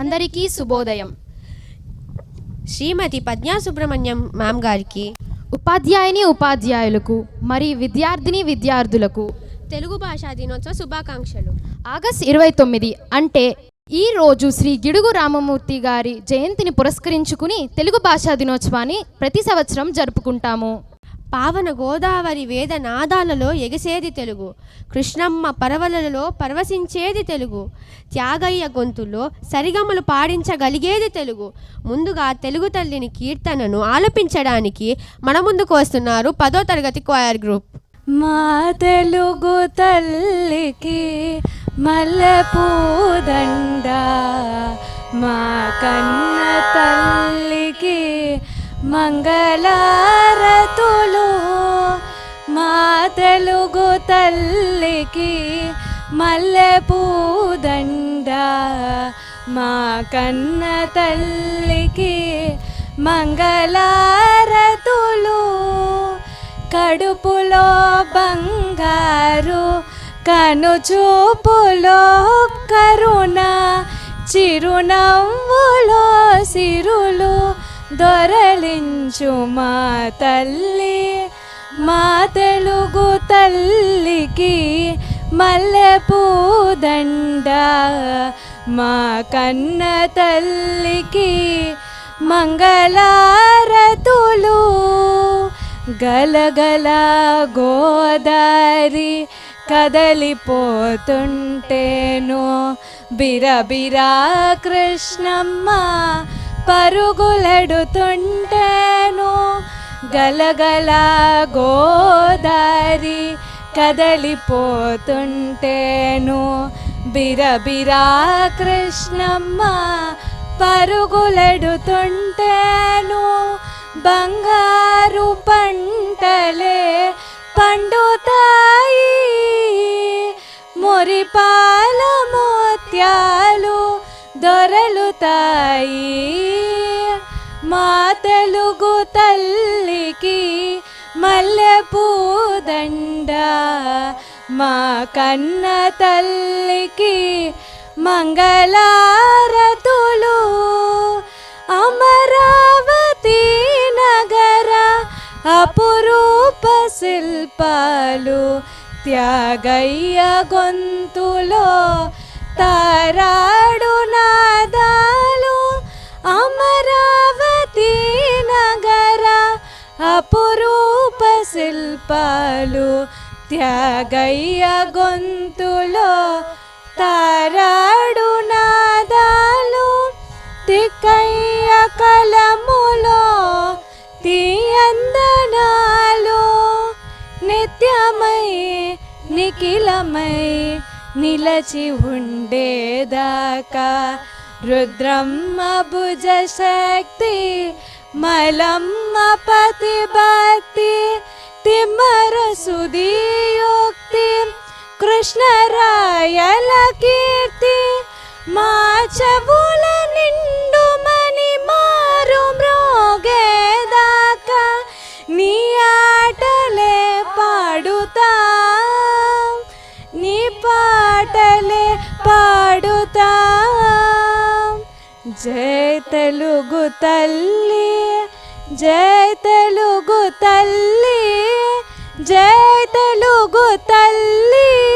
అందరికీ శుభోదయం. శ్రీమతి పద్మా సుబ్రహ్మణ్యం మ్యామ్ గారికి ఉపాధ్యాయుని ఉపాధ్యాయులకు మరి విద్యార్థిని విద్యార్థులకు తెలుగు భాషా దినోత్సవ శుభాకాంక్షలు. ఆగస్ట్ ఇరవై తొమ్మిది అంటే ఈ రోజు శ్రీ గిడుగు రామమూర్తి గారి జయంతిని పురస్కరించుకుని తెలుగు భాషా దినోత్సవాన్ని ప్రతి సంవత్సరం జరుపుకుంటాము. పావన గోదావరి వేద నాదాలలో ఎగసేది తెలుగు. కృష్ణమ్మ పరవలలో పరవశించేది తెలుగు. త్యాగయ్య గొంతులో సరిగమలు పాడించగలిగేది తెలుగు. ముందుగా తెలుగు తల్లిని కీర్తనను ఆలపించడానికి మన ముందుకు వస్తున్నారు పదో తరగతి క్వయర్ గ్రూప్. మా తెలుగు తల్లికి మల్లెపూదండ మా కన్న తల్లికి మంగళారతులు మా తెలుగు తల్లికి మల్లెపూదండ మా కన్న తల్లికి మంగళారతులు కడుపులో బంగారు కనుచూపులో కరుణ చిరునవ్వులో సిరులు పెంచు మా తల్లి మా తెలుగు తల్లికి మల్లెపూదండ మా కన్న తల్లికి మంగళారతులు గలగల గోదారి కదలిపోతుంటేను. బిరబిరా కృష్ణమ్మ పరుగులెడుతుంటే గలగల గోదారి కదలిపోతుంటేను. బిరబిరా కృష్ణమ్మ పరుగులెడుతుంటేను. బంగారు పంటలే పండుతాయి. మురిపాల మోత్యాలు దొరలుతాయి. మా మా కన్న తల్లికి మంగళారతులు. అమరావతి నగర అపురూప శిల్పాలు త్యాగయ్య గొంతులో తారాడు నాదాలు. అమరావతి నగర అపురూప శిల్పాలు త్యాగయ్య గొంతులో తారాడు నాదాలు తిక్కయ్య కలములో తీయందనాలు. నిత్యమై నిఖిలమై నిలచి ఉండేదాకా రుద్రమ్మ భుజ శక్తి మలమ్మ పతి భక్తి తిమ్మర సుదీయోక్తి కృష్ణరాయల కీర్తి మా చెవుల నిండుమని మారు మ్రోగేదాకా నీ ఆటలే పాడుతా నీ పాటలే పాడుతా జై తెలుగు తల్లి జై తెలుగు తల్లి జయ తెలుగు తల్లి.